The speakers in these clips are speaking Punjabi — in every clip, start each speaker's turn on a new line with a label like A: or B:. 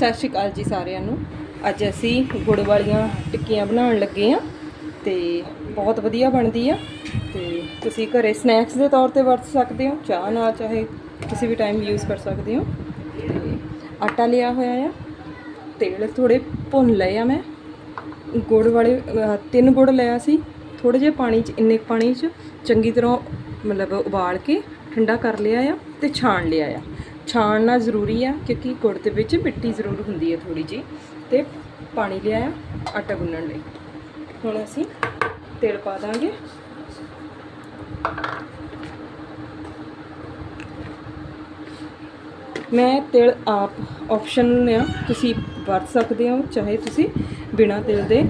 A: ਸਤਿ ਸ਼੍ਰੀ ਅਕਾਲ ਜੀ ਸਾਰਿਆਂ ਨੂੰ। ਅੱਜ ਅਸੀਂ ਗੁੜ ਵਾਲੀਆਂ ਟਿੱਕੀਆਂ ਬਣਾਉਣ ਲੱਗੇ ਆ ਤੇ ਬਹੁਤ ਵਧੀਆ ਬਣਦੀ ਆ। ਤੇ ਤੁਸੀਂ ਘਰੇ ਸਨੈਕਸ ਦੇ ਤੌਰ ਤੇ ਵਰਤ ਸਕਦੇ ਹੋ, ਚਾਹ ਨਾਲ ਚਾਹੇ ਕਿਸੇ ਵੀ ਟਾਈਮ ਯੂਜ਼ ਕਰ ਸਕਦੇ ਹੋ। ਤੇ ਆਟਾ ਲਿਆ ਹੋਇਆ ਆ, ਤੇਲ ਥੋੜੇ ਭੁੰਨ ਲਏ ਆ ਮੈਂ। ਗੁੜ ਵਾਲੇ ਤਿੰਨ ਗੁੜ ਲਿਆ ਸੀ। ਥੋੜੇ ਜਿਹੇ ਪਾਣੀ 'ਚ, ਇੰਨੇ ਪਾਣੀ 'ਚ ਚੰਗੀ ਤਰ੍ਹਾਂ ਮਤਲਬ ਉਬਾਲ ਕੇ ਠੰਡਾ ਕਰ ਲਿਆ ਆ ਤੇ ਛਾਣ ਲਿਆ ਆ। ਛਾਣਨਾ ਜ਼ਰੂਰੀ ਆ, ਕਿਉਂਕਿ ਗੁੜ ਦੇ ਵਿੱਚ ਮਿੱਟੀ ਜ਼ਰੂਰ ਹੁੰਦੀ ਹੈ ਥੋੜੀ ਜੀ ਤੇ ਪਾਣੀ ਲਿਆ, ਆਟਾ ਗੁੰਨਣ ਲਈ। ਹੁਣ ਅਸੀਂ ਤੇਲ ਪਾ ਦਾਂਗੇ। ਮੈਂ ਤੇਲ ਆਪ ਆਪਸ਼ਨ ਆ, ਤੁਸੀਂ ਵਰਤ ਸਕਦੇ ਹੋ, ਚਾਹੇ ਤੁਸੀਂ ਬਿਨਾਂ ਤੇਲ ਦੇ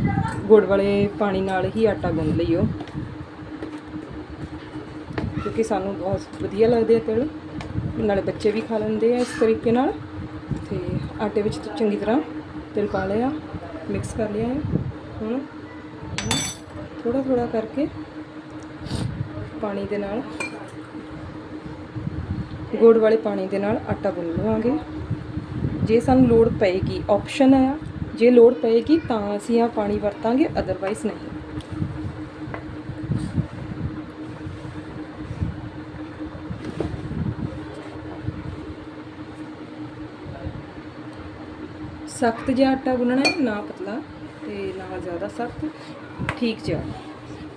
A: ਗੁੜ ਵਾਲੇ ਪਾਣੀ ਨਾਲ ਹੀ ਆਟਾ ਗੁੰਨ ਲਈਓ। ਕਿਉਂਕਿ ਸਾਨੂੰ ਬਹੁਤ ਵਧੀਆ ਲੱਗਦੇ ਆ ਤੇਲ। ਨਾਲੇ ਬੱਚੇ ਵੀ ਖਾ ਲੈਂਦੇ ਆ ਇਸ ਤਰੀਕੇ ਨਾਲ। ਤੇ ਆਟੇ ਵਿੱਚ ਚੰਗੀ ਤਰ੍ਹਾਂ ਤੇਲ ਪਾ ਲਿਆ ਮਿਕਸ ਕਰ ਲਿਆ ਹੈ ਹੁਣ ਥੋੜਾ ਥੋੜਾ ਕਰਕੇ ਪਾਣੀ ਦੇ ਨਾਲ, ਗੁੜ ਵਾਲੇ ਪਾਣੀ ਦੇ ਨਾਲ ਆਟਾ ਗੁੰਨ ਲਵਾਂਗੇ। ਜੇ ਸਾਨੂੰ ਲੋੜ ਪਏਗੀ ਆਪਸ਼ਨ ਆ। ਜੇ ਲੋੜ ਪਏਗੀ ਤਾਂ ਅਸੀਂ ਆ ਪਾਣੀ ਵਰਤਾਂਗੇ ਅਦਰਵਾਈਜ਼ ਨਹੀਂ। ਸਖਤ ਜਿਹਾ ਆਟਾ ਗੁੰਨਣਾ ਹੈ, ਨਾ ਪਤਲਾ ਤੇ ਨਾ ਜ਼ਿਆਦਾ ਸਖਤ, ਠੀਕ ਜਿਹਾ।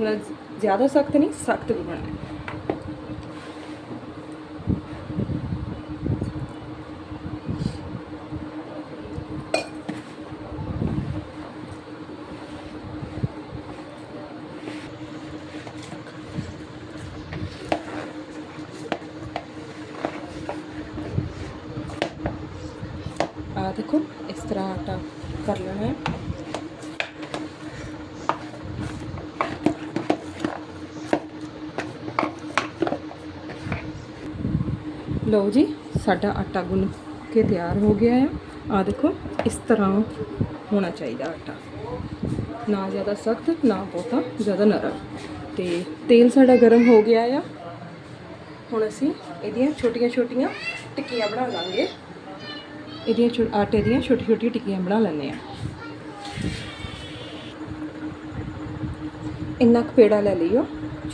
A: ਮਤਲਬ ਜ਼ਿਆਦਾ ਸਖਤ ਨਹੀਂ, ਸਖਤ ਗੁੰਨਣਾ ਹੈ। ਦੇਖੋ, ਇਸ ਤਰ੍ਹਾਂ ਆਟਾ ਕਰ ਲੈਣਾ ਹੈ। ਲਓ ਜੀ, ਸਾਡਾ ਆਟਾ ਗੁੰਨ ਕੇ ਤਿਆਰ ਹੋ ਗਿਆ ਹੈ। ਆ ਦੇਖੋ, ਇਸ ਤਰ੍ਹਾਂ ਹੋਣਾ ਚਾਹੀਦਾ ਆਟਾ। ਨਾ ਜ਼ਿਆਦਾ ਸਖਤ, ਨਾ ਬਹੁਤਾ, ਜ਼ਿਆਦਾ ਨਰਮ। ਤੇ ਤੇਲ ਸਾਡਾ ਗਰਮ ਹੋ ਗਿਆ ਆ। ਹੁਣ ਅਸੀਂ ਇਹਦੀਆਂ ਛੋਟੀਆਂ ਛੋਟੀਆਂ ਟਿੱਕੀਆਂ ਬਣਾ ਲਾਂਗੇ। ਇਹਦੀਆਂ ਛੋ- ਆਟੇ ਦੀਆਂ ਛੋਟੀ ਛੋਟੀ ਟਿੱਕੀਆਂ ਬਣਾ ਲੈਂਦੇ ਆ ਇੰਨਾ ਕੁ ਪੇੜਾ ਲੈ ਲਈਓ,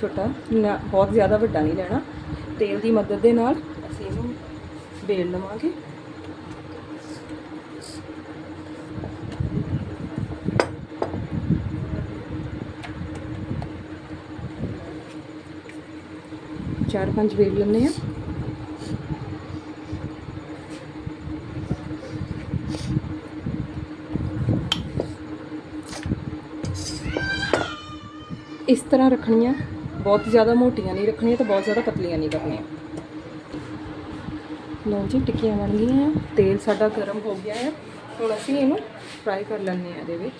A: ਛੋਟਾ ਨਾ ਬਹੁਤ ਜ਼ਿਆਦਾ ਵੱਡਾ ਨਹੀਂ ਲੈਣਾ। ਤੇਲ ਦੀ ਮਦਦ ਦੇ ਨਾਲ ਅਸੀਂ ਇਹਨੂੰ ਬੇਲ ਲਵਾਂਗੇ। ਚਾਰ ਪੰਜ ਵੇਲ ਲੈਂਦੇ ਆ ਇਸ ਤਰ੍ਹਾਂ ਰੱਖਣੀਆਂ ਬਹੁਤ ਜ਼ਿਆਦਾ ਮੋਟੀਆਂ ਨਹੀਂ ਰੱਖਣੀਆਂ ਤੇ ਬਹੁਤ ਜ਼ਿਆਦਾ ਪਤਲੀਆਂ ਨਹੀਂ ਕਰਨੀਆਂ ਲਓ ਜੀ, ਟਿੱਕੀਆਂ ਬਣ ਗਈਆਂ। ਤੇਲ ਸਾਡਾ ਗਰਮ ਹੋ ਗਿਆ ਹੈ। ਹੁਣ ਅਸੀਂ ਇਹਨੂੰ ਫਰਾਈ ਕਰ ਲੈਂਦੇ ਆ ਇਹਦੇ ਵਿੱਚ।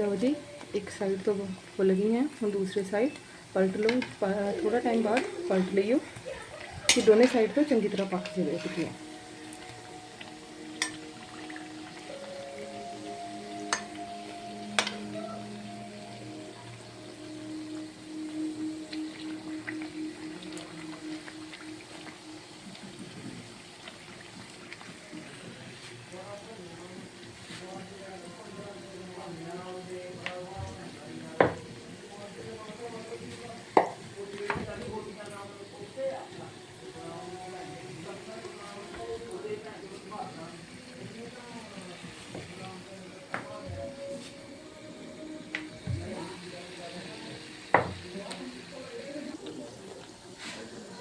A: ਲਓ ਜੀ, ਇੱਕ ਸਾਈਡ ਤੋਂ ਫੁੱਲ ਗਈਆਂ, ਹੁਣ ਦੂਸਰੇ ਸਾਈਡ ਪਲਟ ਲਓ ਪ- ਥੋੜਾ ਟਾਈਮ ਬਾਅਦ ਪਲਟ ਲਈਓ, ਕਿ ਦੋਨੇ ਸਾਈਡ ਤੋਂ ਚੰਗੀ ਤਰ੍ਹਾਂ ਪੱਕ ਜਾਵੇ ਟਿੱਕੀਆਂ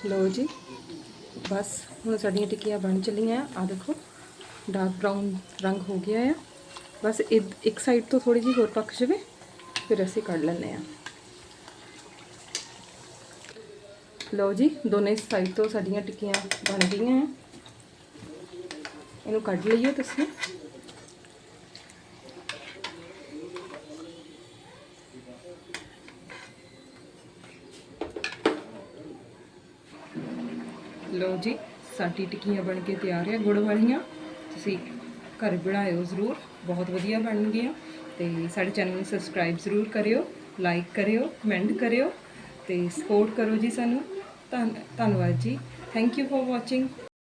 A: ਲਓ ਜੀ, ਬਸ ਹੁਣ ਸਾਡੀਆਂ ਟਿੱਕੀਆਂ ਬਣ ਚੱਲੀਆਂ ਆ ਦੇਖੋ ਡਾਰਕ ਬਰਾਊਨ ਰੰਗ ਹੋ ਗਿਆ ਆ। ਬਸ ਇਦ- ਇੱਕ ਸਾਈਡ ਤੋਂ ਥੋੜੀ ਜਿਹੀ ਹੋਰ ਪੱਕ ਜਾਵੇ, ਫਿਰ ਅਸੀਂ ਕੱਢ ਲੈਂਦੇ ਆ ਲਓ ਜੀ, ਦੋਨੇ ਸਾਈਡ ਤੋਂ ਸਾਡੀਆਂ ਟਿੱਕੀਆਂ ਬਣ ਗਈਆਂ। ਇਹਨੂੰ ਕੱਢ ਲਈਏ ਤੁਸੀਂ। ਲਓ ਜੀ, ਸਾਡੀ ਟਿੱਕੀਆਂ ਬਣ ਕੇ ਤਿਆਰ ਆ, ਗੁੜ ਵਾਲੀਆਂ। ਤੁਸੀਂ ਘਰ ਬਣਾਇਓ ਜ਼ਰੂਰ, ਬਹੁਤ ਵਧੀਆ ਬਣਨਗੀਆਂ ਤੇ ਸਾਡੇ ਚੈਨਲ ਨੂੰ ਸਬਸਕ੍ਰਾਈਬ ਜ਼ਰੂਰ ਕਰਿਓ ਲਾਈਕ ਕਰਿਓ ਕਮੈਂਟ ਕਰਿਓ ਤੇ ਸਪੋਰਟ ਕਰੋ ਜੀ ਸਾਨੂੰ। ਧੰਨ, ਧੰਨਵਾਦ ਜੀ। Thank you for watching